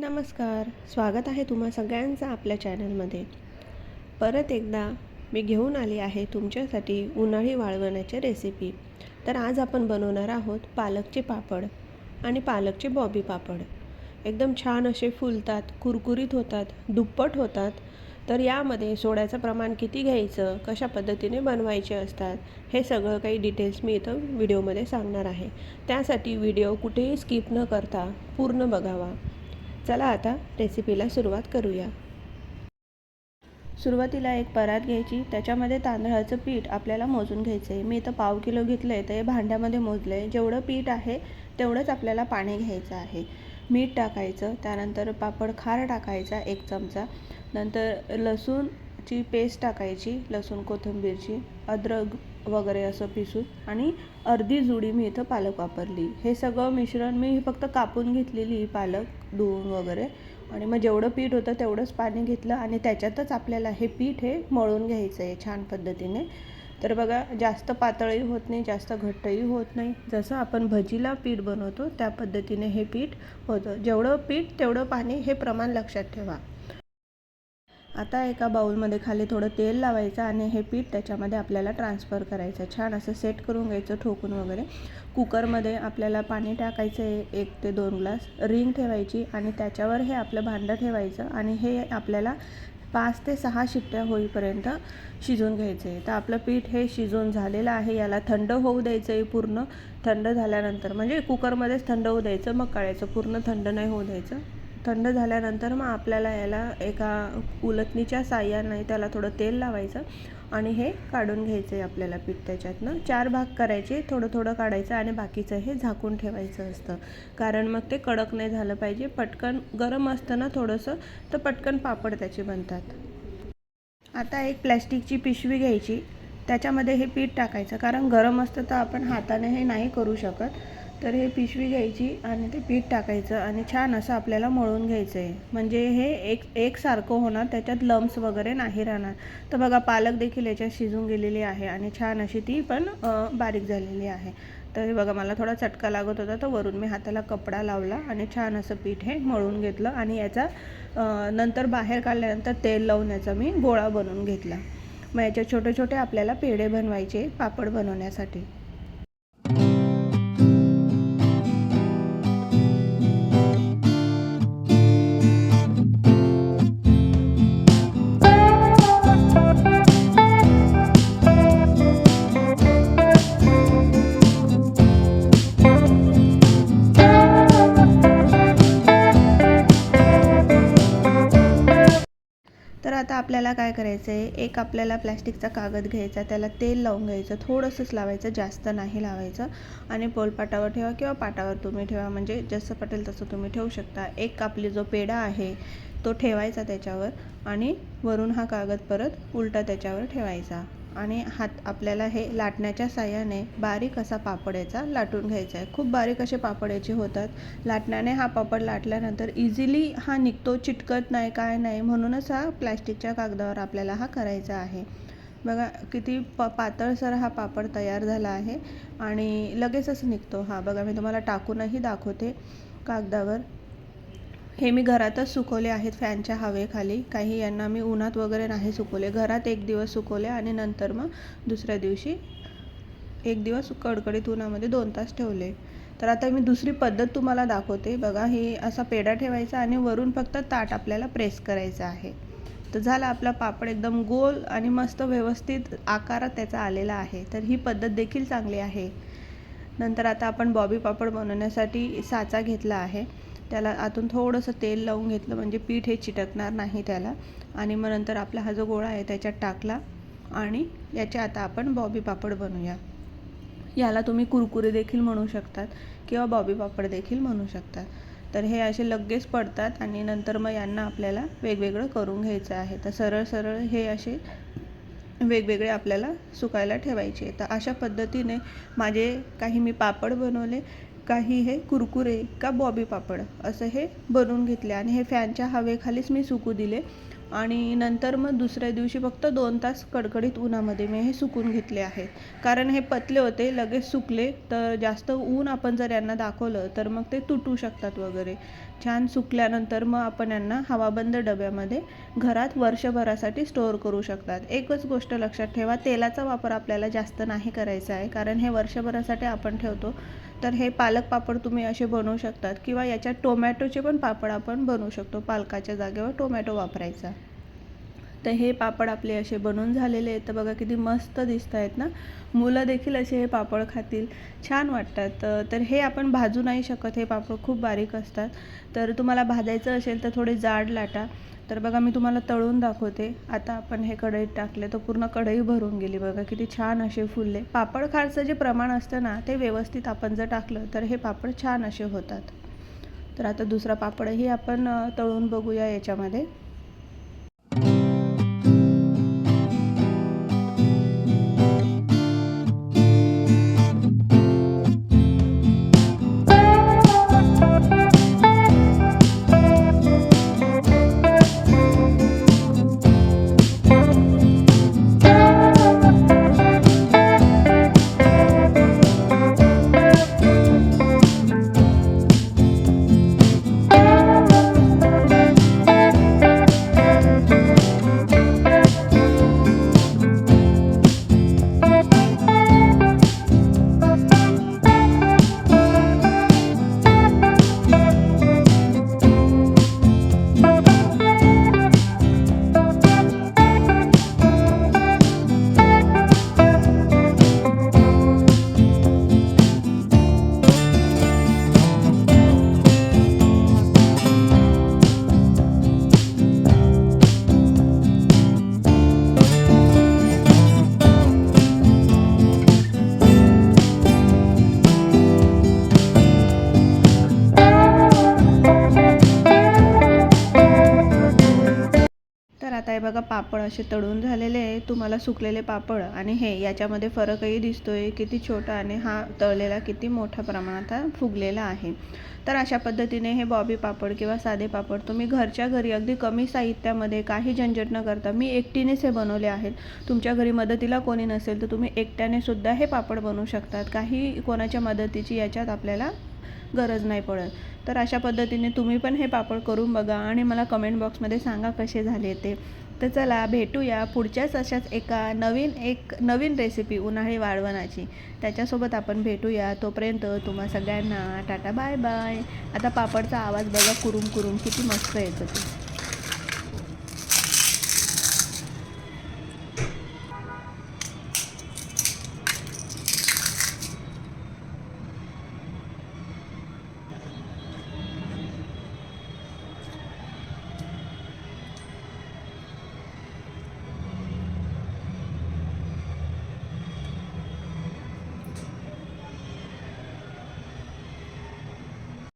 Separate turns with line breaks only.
नमस्कार स्वागत आहे तुम्हा सगळ्यांचं आपल्या चॅनलमध्ये. परत एकदा मी घेऊन आली आहे तुमच्यासाठी उन्हाळी वाळवण्याची रेसिपी तर आज आपण बनवणार आहोत पालकचे पापड आणि पालकचे बॉबी पापड. एकदम छान असे फुलतात कुरकुरीत होतात दुप्पट होतात. तर यामध्ये सोड्याचं प्रमाण किती घ्यायचं कशा पद्धतीने बनवायचे असतात हे सगळं काही डिटेल्स मी इथं व्हिडिओमध्ये सांगणार आहे. त्यासाठी व्हिडिओ कुठेही स्किप न करता पूर्ण बघावा. चला आता रेसिपीला सुरुवात करूया. सुरुवातीला एक परात घ्यायची त्याच्यामध्ये तांदळाचं पीठ आपल्याला मोजून घ्यायचं आहे मी इथं पाव किलो घेतलं आहे तर हे भांड्यामध्ये मोजलं आहे जेवढं पीठ आहे तेवढंच आपल्याला पाणी घ्यायचं आहे. मीठ टाकायचं त्यानंतर पापड खार टाकायचा एक चमचा. नंतर लसूणची पेस्ट टाकायची लसूण कोथिंबीरची अद्रक वगैरे असं पिसून आणि अर्धी जुडी मी इथं पालक वापरली. हे सगळं मिश्रण मी फक्त कापून घेतलेली पालक धुवून वगैरे. आणि मग जेवढं पीठ होतं तेवढंच पाणी घेतलं आणि त्याच्यातच आपल्याला हे पीठ हे मळून घ्यायचं आहे छान पद्धतीने. तर बघा जास्त पातळही होत नाही जास्त घट्टही होत नाही. जसं आपण भजीला पीठ बनवतो त्या पद्धतीने हे पीठ होतं. जेवढं पीठ तेवढं पाणी हे प्रमाण लक्षात ठेवा. आता एका बाऊलमध्ये खाली थोडं तेल लावायचं आणि हे पीठ त्याच्यामध्ये आपल्याला ट्रान्सफर करायचं. छान असं सेट करून घ्यायचं ठोकून वगैरे. कुकरमध्ये आपल्याला पाणी टाकायचं आहे एक ते दोन ग्लास. रिंग ठेवायची आणि त्याच्यावर हे आपलं भांडं ठेवायचं आणि हे आपल्याला पाच ते सहा शिट्ट्या होईपर्यंत शिजून घ्यायचं आहे. तर आपलं पीठ हे शिजून झालेलं आहे. याला थंड होऊ द्यायचं आहे पूर्ण. थंड झाल्यानंतर म्हणजे कुकरमध्येच थंड होऊ द्यायचं मग काढायचं पूर्ण थंड नाही होऊ द्यायचं. थंड झाल्यानंतर मग आपल्याला याला एका उलथणीच्या साह्याने त्याला थोडं तेल लावायचं आणि हे काढून घ्यायचं आहे आपल्याला पीठ त्याच्यातनं. चार भाग करायचे थोडं थोडं काढायचं आणि बाकीचं हे झाकून ठेवायचं असतं. कारण मग ते कडक नाही झालं पाहिजे. पटकन गरम असतं ना थोडंसं तर पटकन पापड त्याचे बनतात. आता एक प्लॅस्टिकची पिशवी घ्यायची. त्याच्यामध्ये हे पीठ टाकायचं. कारण गरम असतं तर आपण हाताने हे नाही करू शकत. तर हे पिशवी घ्यायची आणि ते पीठ टाकायचं आणि छान असं आपल्याला मळून घ्यायचं आहे म्हणजे हे एक एकसारखं होणार त्याच्यात लम्स वगैरे नाही राहणार. तर बघा पालक देखील याच्यात शिजून गेलेली आहे आणि छान अशी ती पण बारीक झालेली आहे. तर हे बघा मला थोडा चटका लागत होता तर वरून मी हाताला कपडा लावला आणि छान असं पीठ हे मळून घेतलं आणि याचा नंतर बाहेर काढल्यानंतर तेल लावून याचा मी गोळा बनवून घेतला. मग याच्या छोटे छोटे आपल्याला पेढे बनवायचे पापड बनवण्यासाठी. आपल्याला काय करायचं आहे एक आपल्याला प्लॅस्टिकचा कागद घ्यायचा त्याला तेल लावून घ्यायचं थोडंसंच लावायचं जास्त नाही लावायचं. आणि पोलपाटावर ठेवा किंवा पाटावर तुम्ही ठेवा. म्हणजे जसं पटेल तसं तुम्ही ठेवू शकता. एक आपली जो पेढा आहे तो ठेवायचा त्याच्यावर आणि वरून हा कागद परत उलटा त्याच्यावर ठेवायचा. आणि हात आपल्याला हे लाटण्याच्या साह्याने बारीक असा पापड याचा लाटून घ्यायचा आहे. खूप बारीक असे पापड याचे होतात. लाटण्याने हा पापड लाटल्यानंतर इझिली हा निघतो चिटकत नाही काय नाही म्हणूनच हा प्लॅस्टिकच्या कागदावर आपल्याला हा करायचा आहे. बघा किती प पातळसर हा पापड तयार झाला आहे आणि लगेचच निघतो हा. बघा मी तुम्हाला टाकूनही दाखवते कागदावर. हे मी घरातच सुकवले आहेत फॅनच्या हवेखाली. काही यांना मी उन्हात वगैरे नाही सुकवले. घरात एक दिवस सुकवले आणि नंतर मग दुसऱ्या दिवशी एक दिवस कडकडीत उन्हामध्ये दोन तास ठेवले. तर आता मी दुसरी पद्धत तुम्हाला दाखवते. बघा ही असा पेढा ठेवायचा आणि वरून फक्त ताट आपल्याला प्रेस करायचं आहे. तर झाला आपला पापड एकदम गोल आणि मस्त व्यवस्थित आकारात त्याचा आलेला आहे. तर ही पद्धत देखील चांगली आहे. नंतर आता आपण बॉबी पापड बनवण्यासाठी साचा घेतला आहे. त्याला आतून थोडंसं तेल लावून घेतलं म्हणजे पीठ हे चिटकणार नाही त्याला. आणि मग नंतर आपला हा जो गोळा आहे त्याच्यात टाकला आणि याचे आता आपण बॉबी पापड बनवूया. याला तुम्ही कुरकुरे देखील म्हणू शकतात किंवा बॉबी पापड देखील म्हणू शकतात. तर हे असे लगेच पडतात आणि नंतर मग यांना आपल्याला वेगवेगळं करून घ्यायचं आहे. तर सरळ सरळ हे असे वेगवेगळे आपल्याला सुकायला ठेवायचे. तर अशा पद्धतीने माझे काही मी पापड बनवले. काही हे कुरकुरे का बॉबी पापड असं हे बनवून घेतले आणि हे फॅनच्या हवेखालीच मी सुकू दिले. आणि नंतर मग दुसऱ्या दिवशी फक्त दोन तास कडकडीत उन्हामध्ये मी हे सुकून घेतले आहेत कारण हे पतले होते लगेच सुकले. तर जास्त ऊन आपण जर यांना दाखवलं तर मग ते तुटू शकतात वगैरे. छान सुकल्यानंतर मग आपण यांना हवाबंद डब्यामध्ये घरात वर्षभरासाठी स्टोअर करू शकतात. एकच गोष्ट लक्षात ठेवा तेलाचा वापर आपल्याला जास्त नाही करायचा आहे. कारण हे वर्षभरासाठी आपण ठेवतो. तर हे पालक पापड तुम्ही असे बनवू शकतात किंवा याच्यात टोमॅटोचे पण पापड आपण बनवू शकतो पालकाच्या जागेवर टोमॅटो वापरायचा. तर हे पापड आपले असे बनवून झालेले आहेत. तर बघा किती मस्त दिसत आहेत ना. मुलं देखील असे हे पापड खातील. छान वाटतात. तर हे आपण भाजू नाही शकत. हे पापड खूप बारीक असतात. तर तुम्हाला भाजायचं असेल तर थोडे जाड लाटा. तर बघा मी तुम्हाला तळून दाखवते. आता आपण हे कढईत टाकले तर पूर्ण कढई भरून गेली. बघा किती छान असे फुलले. पापड खारचं जे प्रमाण असतं ना ते व्यवस्थित आपण जर टाकलं तर हे पापड छान असे होतात. तर आता दुसरा पापडही आपण तळून बघूया याच्यामध्ये. आता हे बघा पापड असे तळून झालेले आहे. तुम्हाला सुकलेले पापड आणि हे याच्यामध्ये फरकही दिसतोय. किती छोटा आणि हा तळलेला किती मोठ्या प्रमाणात हा फुगलेला आहे. तर अशा पद्धतीने हे बॉबी पापड किंवा साधे पापड तुम्ही घरच्या घरी अगदी कमी साहित्यामध्ये काही झंझट न करता मी एकटीनेच हे बनवले आहेत. तुमच्या घरी मदतीला कोणी नसेल तर तुम्ही एकट्याने सुद्धा हे पापड बनवू शकतात. काही कोणाच्या मदतीची याच्यात आपल्याला गरज नाही पडत. तर अशा पद्धतीने तुम्ही पण हे पापड करून बघा आणि मला कमेंट बॉक्समध्ये सांगा कसे झाले ते. तर चला भेटूया पुढच्याच अशाच एका नवीन एक नवीन रेसिपी उन्हाळी वाळवणाची. त्याच्यासोबत आपण भेटूया. तोपर्यंत तुम्हा सगळ्यांना टाटा बाय बाय आता पापडचा आवाज बघा कुरुम कुरुम किती मस्त येतो ते.